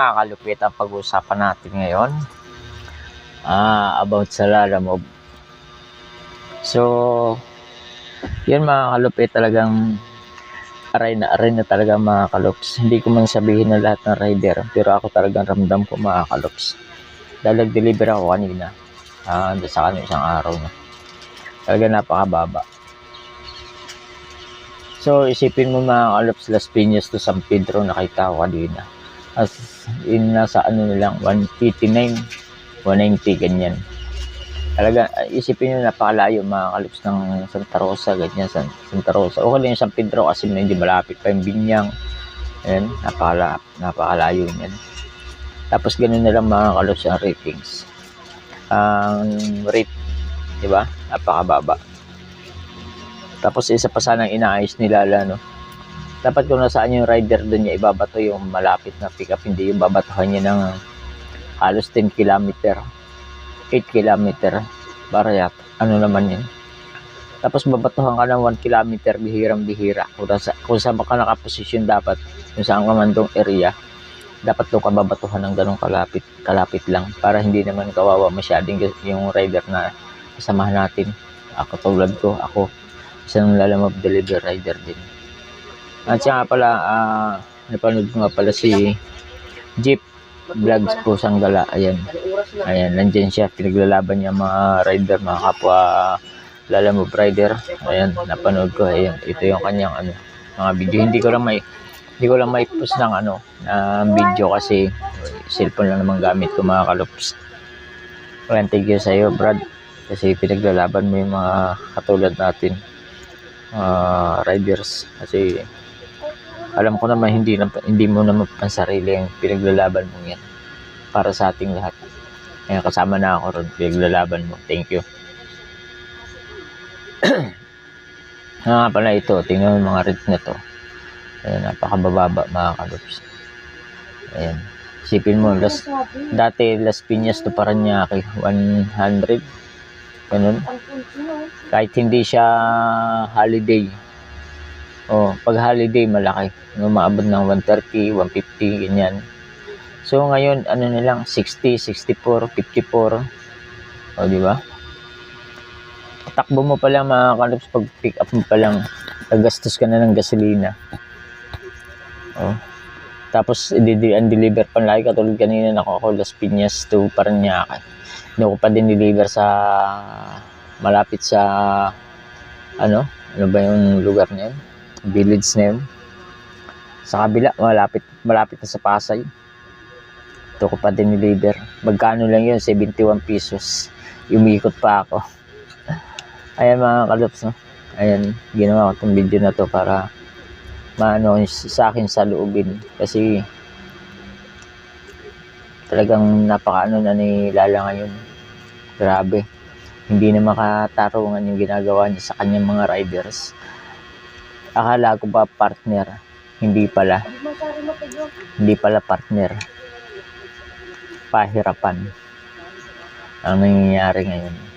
mga kalupit ang pag-uusapan natin ngayon. Ah, about sa Lalamove. So, yun mga kalupit talagang aray na aray na talaga mga kalups. Hindi ko man sabihin na lahat ng rider, pero ako talagang ramdam ko mga kalups. Dahil nag-deliver ako kanina. Uh, sa kanina isang araw na. Talaga napakababa. So, isipin mo mga kalups, Las Piñas to San Pedro, nakita ko kanina. As in, nasa ano na lang, 189, 190, ganyan. Talaga, isipin nyo, napakalayo mga kalups ng Santa Rosa, ganyan, San, Santa Rosa. Okay lang yung San Pedro kasi hindi malapit pa yung Binyang. Ayan, napakala, napakalayo niyan. Tapos ganun na mga kalups ang ratings. Ang rate, di ba? Napakababa. Tapos isa pa sanang inaayos nila no. Dapat kung nasaan yung rider doon niya ibabato yung malapit na pick up, hindi yung babatuhan niya ng halos 10 kilometer. 8 kilometer para yat. Ano naman yun. Tapos babatuhan ka ng 1 kilometer bihirang bihira. Kung, sa, kung saan ka nakaposisyon dapat, kung saan ka man dong area, dapat doon ka babatuhan ng ganong kalapit, kalapit lang para hindi naman kawawa masyadong yung rider na kasamahan natin. Ako tulad ko, ako isang lalamove deliver rider din. At siya nga pala, uh, napanood ko nga pala si Jeep Vlogs po Sanggala. Ayan. Ayan, nandyan siya. Pinaglalaban niya mga rider, mga kapwa lalamove rider. Ayan, napanood ko. Ayan, ito yung kanyang ano, mga video. Hindi ko lang may hindi ko lang may post ng ano, ng video kasi cellphone lang naman gamit ko mga kalups. Ayan, thank you sa iyo, Brad. Kasi pinaglalaban mo yung mga katulad natin uh, riders kasi alam ko naman hindi hindi mo naman pansarili ang pinaglalaban mo yan. Para sa ating lahat. Kaya kasama na ako ron. Pinaglalaban mo. Thank you. Nga pala ito. Tingnan mo mga rate na to. Ayan napakabababa mga kalups ayan. Isipin mo las, dati Las Piñas to Paranaque 100 ganun. Kahit hindi siya holiday o pag holiday malaki. No, maabot ng 130 150 ganyan. So ngayon ano na lang 60 64 54 o di ba? Takbo mo pa lang mga kalups pag pick up mo pa lang gagastos ka na ng gasolina. O tapos i-deliver pa lagi katulad kanina nako ako Las Piñas to Paranaque. Hindi ko pa din deliver sa malapit sa ano? Ano ba yung lugar na yun village na yun. Sa kabila malapit malapit na sa Pasay. Ito ko pa din deliver magkano lang yun? 71 pesos. Umikot pa ako. Ayan mga kalups no? ayan ginawa ko itong video na to para maano sa akin sa loobin. Kasi talagang napakaano na ni Lala ngayon. Grabe. Hindi na makatarungan yung ginagawa niya sa kanyang mga riders akala ko ba partner? Hindi pala. Hindi pala partner. Pahirapan. Ang nangyayari ngayon